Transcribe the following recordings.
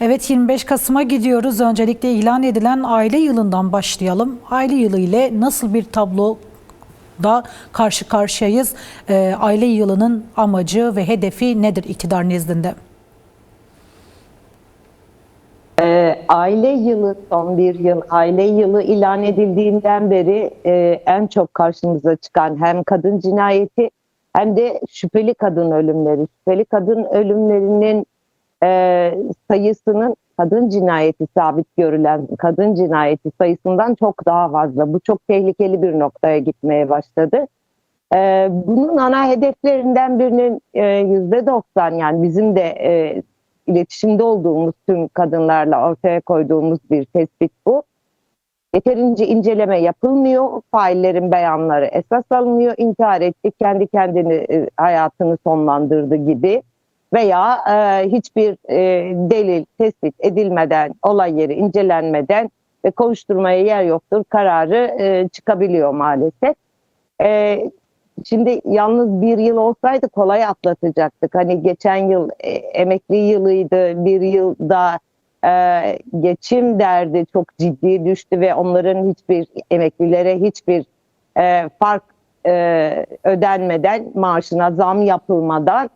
Evet 25 Kasım'a gidiyoruz. Öncelikle ilan edilen aile yılından başlayalım. Aile yılı ile nasıl bir tablo da karşı karşıyayız? Ee, aile yılının amacı ve hedefi nedir iktidar nezdinde? Ee, aile yılı son bir yıl aile yılı ilan edildiğinden beri e, en çok karşımıza çıkan hem kadın cinayeti hem de şüpheli kadın ölümleri. Şüpheli kadın ölümlerinin e, sayısının kadın cinayeti sabit görülen kadın cinayeti sayısından çok daha fazla. Bu çok tehlikeli bir noktaya gitmeye başladı. E, bunun ana hedeflerinden birinin e, yüzde doksan yani bizim de e, iletişimde olduğumuz tüm kadınlarla ortaya koyduğumuz bir tespit bu. Yeterince inceleme yapılmıyor, faillerin beyanları esas alınıyor, intihar etti, kendi kendini e, hayatını sonlandırdı gibi veya e, hiçbir e, delil tespit edilmeden, olay yeri incelenmeden ve kovuşturmaya yer yoktur kararı e, çıkabiliyor maalesef. E, Şimdi yalnız bir yıl olsaydı kolay atlatacaktık. Hani geçen yıl e, emekli yılıydı, bir yılda e, geçim derdi çok ciddi düştü ve onların hiçbir emeklilere hiçbir e, fark e, ödenmeden, maaşına zam yapılmadan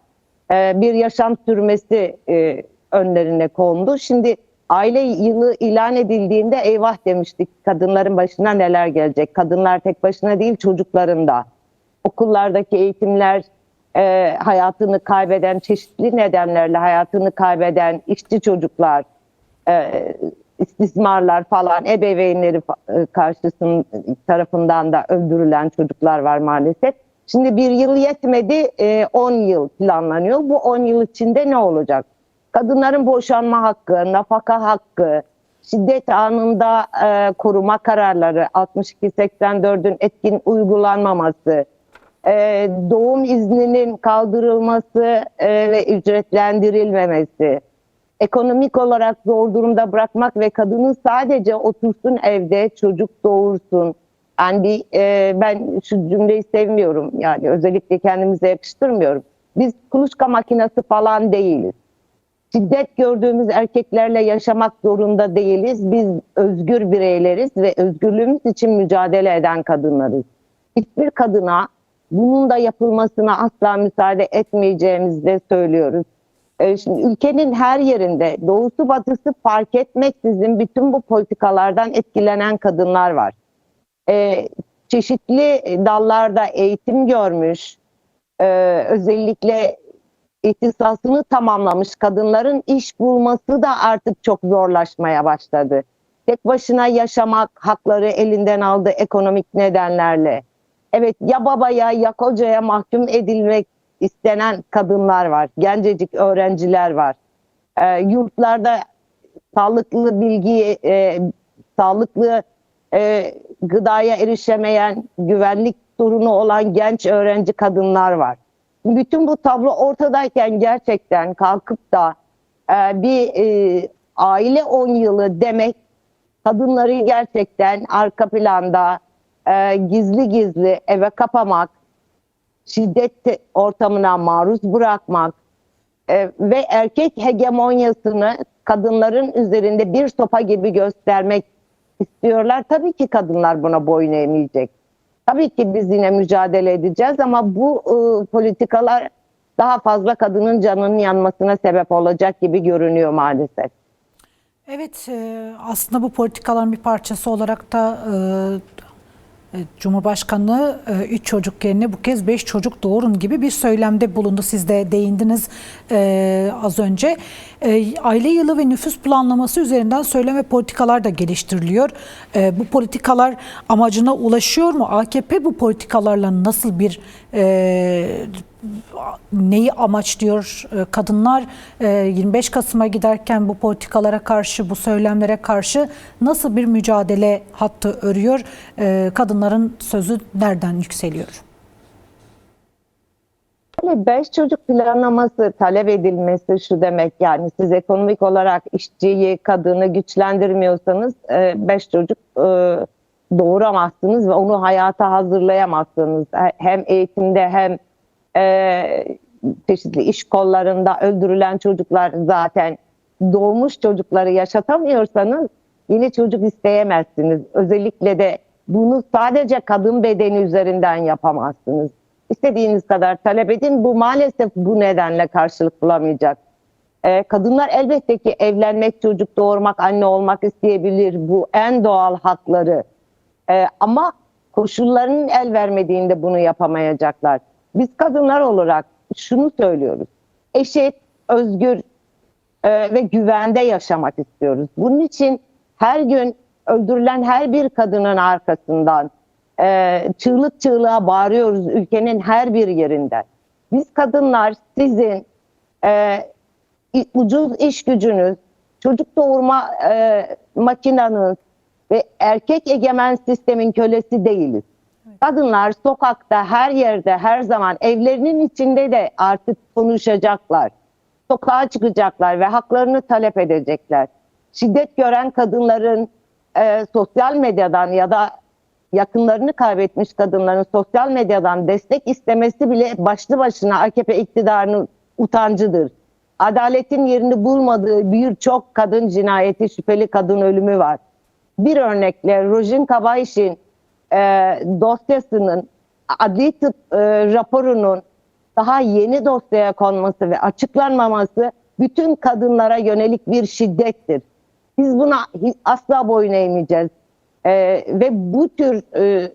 e, bir yaşam sürmesi e, önlerine kondu. Şimdi aile yılı ilan edildiğinde eyvah demiştik kadınların başına neler gelecek. Kadınlar tek başına değil çocukların da okullardaki eğitimler e, hayatını kaybeden, çeşitli nedenlerle hayatını kaybeden işçi çocuklar, istismarlar falan, ebeveynleri fa- e, karşısın tarafından da öldürülen çocuklar var maalesef. Şimdi bir yıl yetmedi, 10 yıl planlanıyor. Bu 10 yıl içinde ne olacak? Kadınların boşanma hakkı, nafaka hakkı, şiddet anında e, koruma kararları, 62-84'ün etkin uygulanmaması, e, doğum izninin kaldırılması e, ve ücretlendirilmemesi, ekonomik olarak zor durumda bırakmak ve kadının sadece otursun evde çocuk doğursun. Yani e, ben şu cümleyi sevmiyorum yani özellikle kendimize yakıştırmıyorum. Biz kuluçka makinesi falan değiliz. Şiddet gördüğümüz erkeklerle yaşamak zorunda değiliz. Biz özgür bireyleriz ve özgürlüğümüz için mücadele eden kadınlarız. Hiçbir kadına bunun da yapılmasına asla müsaade etmeyeceğimizi de söylüyoruz. Ee, Şimdi ülkenin her yerinde doğusu batısı fark etmeksizin bütün bu politikalardan etkilenen kadınlar var. Ee, çeşitli dallarda eğitim görmüş, e, özellikle ihtisasını tamamlamış kadınların iş bulması da artık çok zorlaşmaya başladı. Tek başına yaşamak hakları elinden aldı ekonomik nedenlerle. Evet ya babaya ya kocaya mahkum edilmek istenen kadınlar var. Gencecik öğrenciler var. Ee, yurtlarda sağlıklı bilgi, e, sağlıklı e, gıdaya erişemeyen, güvenlik sorunu olan genç öğrenci kadınlar var. Bütün bu tablo ortadayken gerçekten kalkıp da e, bir e, aile 10 yılı demek kadınları gerçekten arka planda e, gizli gizli eve kapamak, şiddet ortamına maruz bırakmak e, ve erkek hegemonyasını kadınların üzerinde bir sopa gibi göstermek istiyorlar. Tabii ki kadınlar buna boyun eğmeyecek. Tabii ki biz yine mücadele edeceğiz ama bu e, politikalar daha fazla kadının canının yanmasına sebep olacak gibi görünüyor maalesef. Evet e, aslında bu politikaların bir parçası olarak da e, Cumhurbaşkanı 3 çocuk yerine bu kez 5 çocuk doğurun gibi bir söylemde bulundu. Siz de değindiniz e, az önce. E, aile yılı ve nüfus planlaması üzerinden söylem ve politikalar da geliştiriliyor. E, bu politikalar amacına ulaşıyor mu? AKP bu politikalarla nasıl bir e, neyi amaçlıyor E, kadınlar e, 25 Kasım'a giderken bu politikalara karşı bu söylemlere karşı nasıl bir mücadele hattı örüyor E, kadınların sözü nereden yükseliyor? Yani beş çocuk planlaması talep edilmesi şu demek yani siz ekonomik olarak işçiyi, kadını güçlendirmiyorsanız e, beş çocuk e, doğuramazsınız ve onu hayata hazırlayamazsınız. He- Hem eğitimde hem e, çeşitli iş kollarında öldürülen çocuklar zaten doğmuş çocukları yaşatamıyorsanız yeni çocuk isteyemezsiniz. Özellikle de bunu sadece kadın bedeni üzerinden yapamazsınız. İstediğiniz kadar talep edin. Bu maalesef bu nedenle karşılık bulamayacak. Ee, kadınlar elbette ki evlenmek, çocuk doğurmak, anne olmak isteyebilir. Bu en doğal hakları. Ee, ama koşullarının el vermediğinde bunu yapamayacaklar. Biz kadınlar olarak şunu söylüyoruz. Eşit, özgür e, ve güvende yaşamak istiyoruz. Bunun için her gün öldürülen her bir kadının arkasından e, çığlık çığlığa bağırıyoruz ülkenin her bir yerinden. Biz kadınlar sizin e, ucuz iş gücünüz, çocuk doğurma e, makinanız ve erkek egemen sistemin kölesi değiliz. Kadınlar sokakta, her yerde, her zaman evlerinin içinde de artık konuşacaklar. Sokağa çıkacaklar ve haklarını talep edecekler. Şiddet gören kadınların e, sosyal medyadan ya da yakınlarını kaybetmiş kadınların sosyal medyadan destek istemesi bile başlı başına AKP iktidarının utancıdır. Adaletin yerini bulmadığı birçok kadın cinayeti, şüpheli kadın ölümü var. Bir örnekle Rojin Kabayiş'in e, dosyasının adli tıp e, raporunun daha yeni dosyaya konması ve açıklanmaması bütün kadınlara yönelik bir şiddettir. Biz buna asla boyun eğmeyeceğiz. E, ve bu tür e,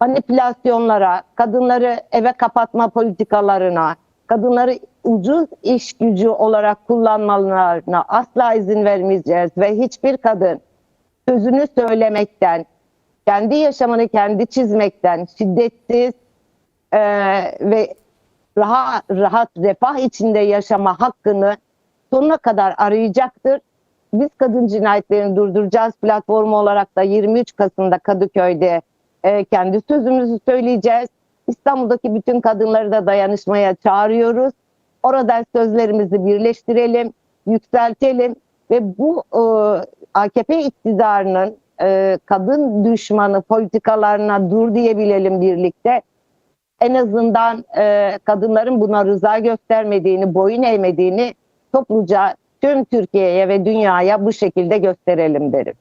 manipülasyonlara, kadınları eve kapatma politikalarına, kadınları ucuz iş gücü olarak kullanmalarına asla izin vermeyeceğiz ve hiçbir kadın sözünü söylemekten, kendi yaşamını kendi çizmekten, şiddetsiz e, ve rahat, rahat refah içinde yaşama hakkını sonuna kadar arayacaktır. Biz kadın cinayetlerini durduracağız platformu olarak da 23 Kasım'da Kadıköy'de e, kendi sözümüzü söyleyeceğiz. İstanbul'daki bütün kadınları da dayanışmaya çağırıyoruz. Orada sözlerimizi birleştirelim, yükseltelim ve bu e, AKP iktidarının e, kadın düşmanı politikalarına dur diyebilelim birlikte. En azından e, kadınların buna rıza göstermediğini, boyun eğmediğini topluca tüm Türkiye'ye ve dünyaya bu şekilde gösterelim derim.